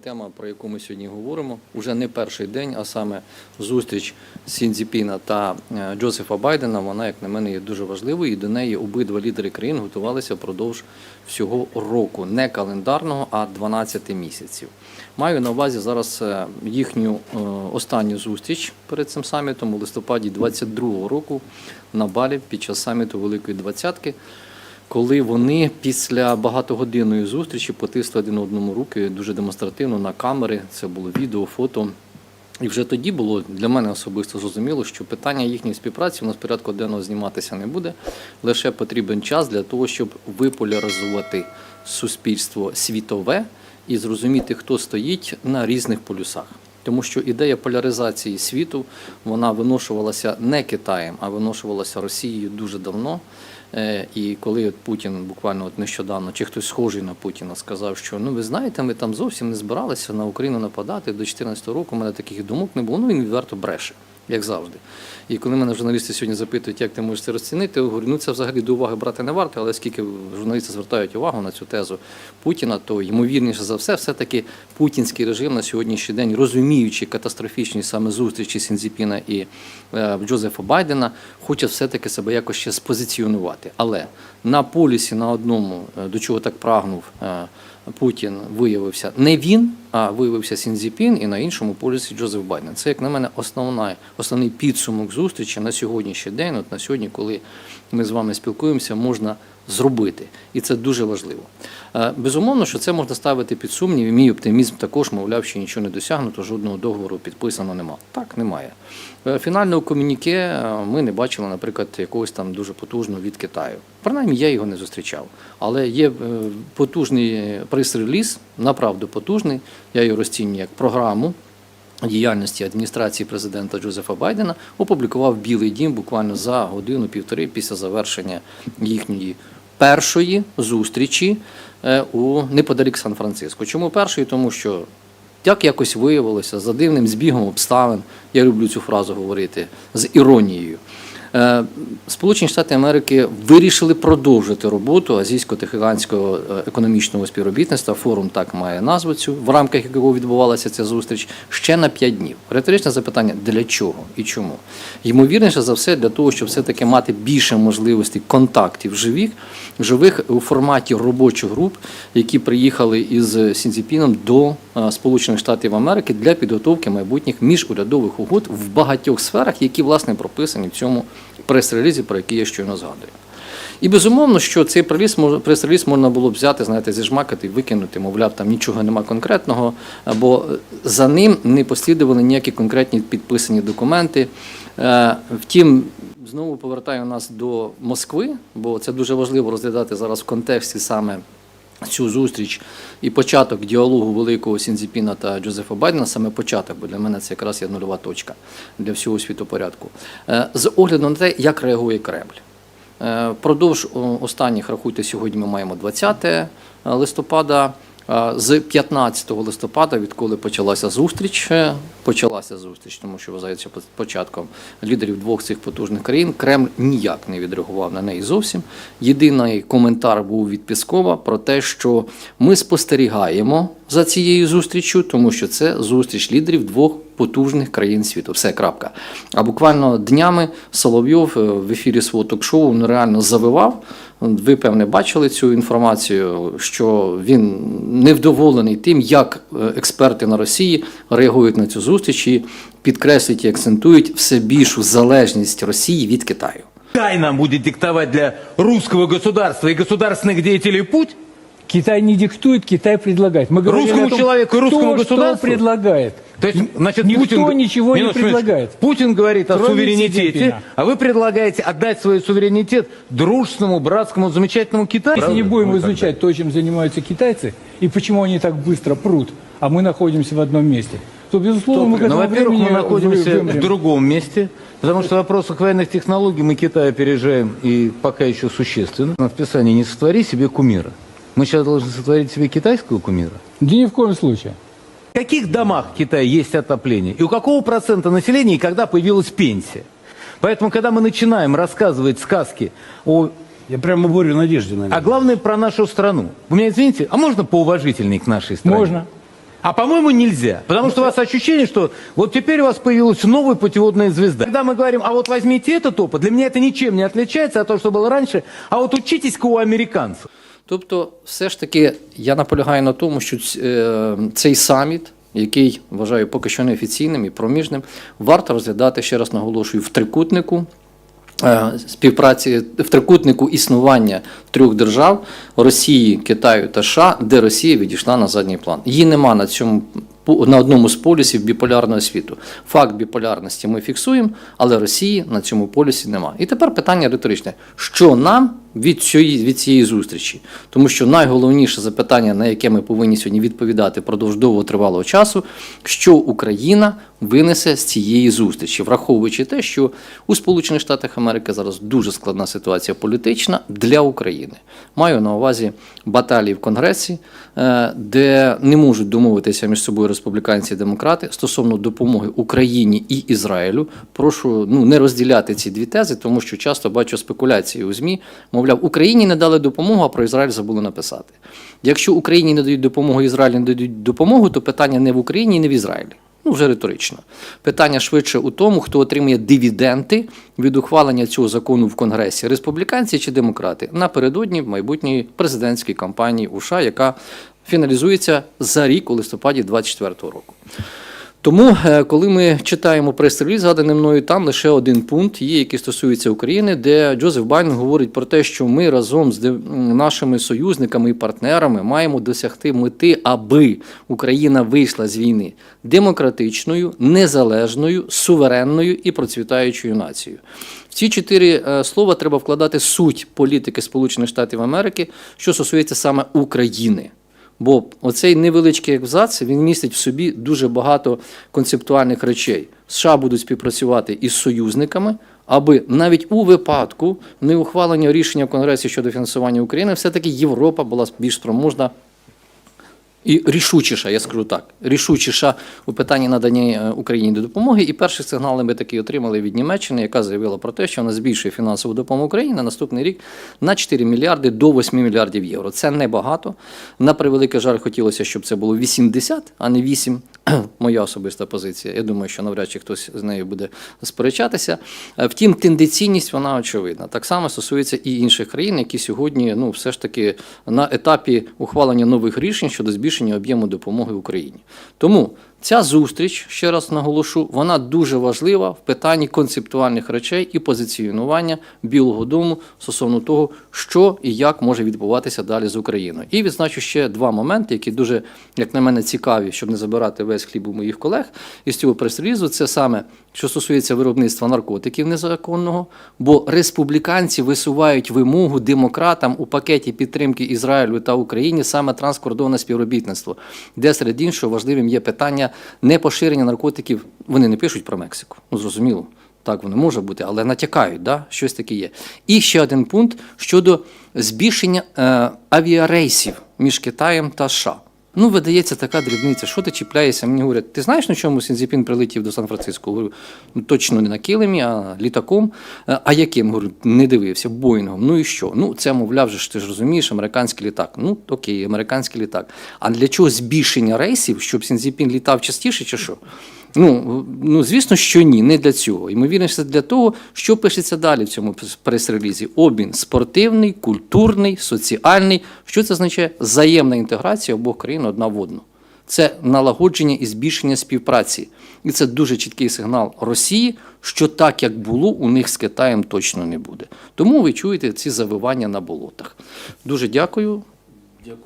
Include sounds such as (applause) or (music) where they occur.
Тема, про яку ми сьогодні говоримо, уже не перший день, а саме зустріч Сінзіпіна та е, Джозефа Байдена, вона, як на мене, є дуже важливою, і до неї обидва лідери країн готувалися впродовж всього року, не календарного, а 12 місяців. Маю на увазі зараз е, їхню е, останню зустріч перед цим самітом у листопаді 22-го року на Балі під час саміту Великої Двадцятки коли вони після багатогодинної зустрічі потисли один одному руки дуже демонстративно на камери. Це було відео, фото. І вже тоді було для мене особисто зрозуміло, що питання їхньої співпраці у нас порядку денного зніматися не буде. Лише потрібен час для того, щоб виполяризувати суспільство світове і зрозуміти, хто стоїть на різних полюсах. Тому що ідея поляризації світу вона виношувалася не Китаєм, а виношувалася Росією дуже давно. Е, І коли Путін буквально от нещодавно, чи хтось схожий на Путіна, сказав, що ну ви знаєте, ми там зовсім не збиралися на Україну нападати до 2014 року. У мене таких думок не було. Ну він відверто бреше, як завжди. І коли мене журналісти сьогодні запитують, як ти можеш це розцінити, я говорю, ну це взагалі до уваги брати не варто, але оскільки журналісти звертають увагу на цю тезу Путіна, то ймовірніше за все, все-таки путінський режим на сьогоднішній день, розуміючи катастрофічні саме зустрічі Сінзіпіна і е, Джозефа Байдена, хоче все-таки себе якось ще спозиціонувати. Але на полюсі на одному, е, до чого так прагнув е, Путін, виявився не він, а виявився Сінзіпін, і на іншому полюсі Джозеф Байден. Це, як на мене, основна, основний підсумок зустрічі на сьогоднішній день, от на сьогодні, коли ми з вами спілкуємося, можна зробити. І це дуже важливо. Е, Безумовно, що це можна ставити під сумнів, мій оптимізм також, мовляв, що нічого не досягнуто, жодного договору підписано нема. Так, немає. Е, Фінального комюніке е, ми не бачили, наприклад, якогось там дуже потужного від Китаю. Принаймні, я його не зустрічав. Але є потужний прес-реліз, направду потужний. Я його розцінюю як програму діяльності адміністрації президента Джозефа Байдена опублікував Білий Дім буквально за годину-півтори після завершення їхньої першої зустрічі е, у неподалік Сан-Франциско. Чому першої? Тому що як якось виявилося за дивним збігом обставин, я люблю цю фразу говорити з іронією. Е, Сполучені Штати Америки вирішили продовжити роботу азійсько-тихоокеанського е, економічного співробітництва. Форум так має назву цю, в рамках якого відбувалася ця зустріч ще на 5 днів. Риторичне запитання: для чого і чому? Ймовірніше за все, для того, щоб все-таки мати більше можливостей контактів живих, живих у форматі робочих груп, які приїхали із Сінзіпіном до е, Сполучених Штатів Америки для підготовки майбутніх міжурядових угод в багатьох сферах, які власне прописані в цьому прес-релізі, про який я щойно згадую. І безумовно, що цей прес-реліз можна було б взяти, знаєте, зіжмакати і викинути, мовляв, там нічого нема конкретного, бо за ним не послідували ніякі конкретні підписані документи. Е, Втім, знову повертаю нас до Москви, бо це дуже важливо розглядати зараз в контексті саме цю зустріч і початок діалогу великого Сінзіпіна та Джозефа Байдена, саме початок, бо для мене це якраз є нульова точка для всього світопорядку. Е, З огляду на те, як реагує Кремль. Продовж Впродовж останніх, рахуйте, сьогодні ми маємо 20 листопада. З 15 листопада, відколи почалася зустріч, е, почалася зустріч, тому що вважається початком лідерів двох цих потужних країн, Кремль ніяк не відреагував на неї зовсім. Єдиний коментар був від Піскова про те, що ми спостерігаємо за цією зустрічю, тому що це зустріч лідерів двох потужних країн світу. Все крапка. А буквально днями Соловйов е, в ефірі свого ток-шоу ну, реально завивав. Ви певне бачили цю інформацію, що він невдоволений тим, як е, експерти на Росії реагують на цю зустріч і підкреслюють і акцентують все більшу залежність Росії від Китаю. Китай нам будет диктовать для русского государства и государственных деятелей путь? Китай не диктует, Китай предлагает. Мы говорим Русскому том, человеку и русскому кто государству? что предлагает. То есть, значит, Никто Путин... ничего не Минуточку, предлагает. Путин говорит о суверенитете, а вы предлагаете отдать свой суверенитет дружественному, братскому, замечательному Китаю. Если не будем изучать то, чем занимаются китайцы, и почему они так быстро прут, а мы находимся в одном месте, то, безусловно, мы к Ну, этому во-первых, мы находимся вы- в вымрем. другом месте, потому что в вопросах военных технологий мы Китай опережаем и пока еще существенно. В Писании не сотвори себе кумира. Мы сейчас должны сотворить себе китайского кумира. Да ни в коем случае. В каких домах в Китае есть отопление? И у какого процента населения и когда появилась пенсия? Поэтому, когда мы начинаем рассказывать сказки о... Я прямо борю надежде на А главное про нашу страну. Вы меня извините, а можно поуважительней к нашей стране? Можно. А по-моему, нельзя. Потому что у вас ощущение, что вот теперь у вас появилась новая путеводная звезда. Когда мы говорим, а вот возьмите этот опыт, для меня это ничем не отличается от того, что было раньше, а вот учитесь-ка у американцев. Тобто, все ж таки, я наполягаю на тому, що е, цей саміт, який вважаю поки що неофіційним і проміжним, варто розглядати, ще раз наголошую, в трикутнику. е, Співпраці в трикутнику існування трьох держав Росії, Китаю та США, де Росія відійшла на задній план. Її нема на цьому на одному з полюсів біполярного світу. Факт біполярності ми фіксуємо, але Росії на цьому полюсі нема. І тепер питання риторичне: що нам від цієї, від цієї зустрічі? Тому що найголовніше запитання, на яке ми повинні сьогодні відповідати впродовж довго тривалого часу, що Україна винесе з цієї зустрічі, враховуючи те, що у Сполучених Штатах Америки зараз дуже складна ситуація політична для України. Маю на увазі баталії в Конгресі, е, де не можуть домовитися між собою республіканці і демократи стосовно допомоги Україні і Ізраїлю. Прошу ну не розділяти ці дві тези, тому що часто бачу спекуляції у ЗМІ. Мовляв, Україні не дали допомогу, а про Ізраїль забули написати. Якщо Україні не дають допомогу, Ізраїлю не дають допомогу, то питання не в Україні, не в Ізраїлі. Ну, вже риторично. Питання швидше у тому, хто отримує дивіденти від ухвалення цього закону в Конгресі, республіканці чи демократи, напередодні майбутньої президентської кампанії у США, яка фіналізується за рік у листопаді 2024 року. Тому, е, коли ми читаємо прес-реліз, згаданий мною, там лише один пункт є, який стосується України, де Джозеф Байден говорить про те, що ми разом з нашими союзниками і партнерами маємо досягти мети, аби Україна вийшла з війни демократичною, незалежною, суверенною і процвітаючою нацією. В ці чотири е, слова треба вкладати суть політики Сполучених Штатів Америки, що стосується саме України. Бо оцей невеличкий екзац він містить в собі дуже багато концептуальних речей. США будуть співпрацювати із союзниками, аби навіть у випадку неухвалення рішення в Конгресі щодо фінансування України, все-таки Європа була більш спроможна і рішучіша, я скажу так, рішучіша у питанні надання е, Україні допомоги. І перші сигнали ми такі отримали від Німеччини, яка заявила про те, що вона збільшує фінансову допомогу Україні на наступний рік на 4 мільярди до 8 мільярдів євро. Це небагато. На превеликий жаль, хотілося, щоб це було 80, а не 8. (clears throat) Моя особиста позиція. Я думаю, що навряд чи хтось з нею буде сперечатися. Е, Втім, тенденційність вона очевидна. Так само стосується і інших країн, які сьогодні ну все ж таки на етапі ухвалення нових рішень щодо збільшення об'єму допомоги Україні. Тому ця зустріч, ще раз наголошу, вона дуже важлива в питанні концептуальних речей і позиціонування Білого Дому стосовно того, що і як може відбуватися далі з Україною. І відзначу ще два моменти, які дуже, як на мене, цікаві, щоб не забирати весь хліб у моїх колег із цього прес-релізу. Це саме що стосується виробництва наркотиків незаконного, бо республіканці висувають вимогу демократам у пакеті підтримки Ізраїлю та Україні саме транскордонне співробітництво, де серед іншого важливим є питання непоширення наркотиків. Вони не пишуть про Мексику. Ну зрозуміло. Так воно може бути, але натякають, да? щось таке є. І ще один пункт щодо збільшення е, авіарейсів між Китаєм та США. Ну, видається така дрібниця. Що ти чіпляєшся? Мені говорять, ти знаєш, на чому Сінзіпін прилетів до Сан-Франциско? Говорю, ну точно не на килимі, а літаком. «Е, А яким? Говорю, не дивився, Боїнгом. Ну і що? Ну, це, мовляв, же ти ж розумієш, американський літак. Ну, окей, американський літак. А для чого збільшення рейсів, щоб Сінзіпін літав частіше, чи що? Ну, ну, звісно, що ні, не для цього. Ймовірніше, для того, що пишеться далі в цьому прес-релізі. Обмін спортивний, культурний, соціальний. Що це означає? Взаємна інтеграція обох країн одна в одну. Це налагодження і збільшення співпраці. І це дуже чіткий сигнал Росії, що так, як було, у них з Китаєм точно не буде. Тому ви чуєте ці завивання на болотах. Дуже дякую. Дякую.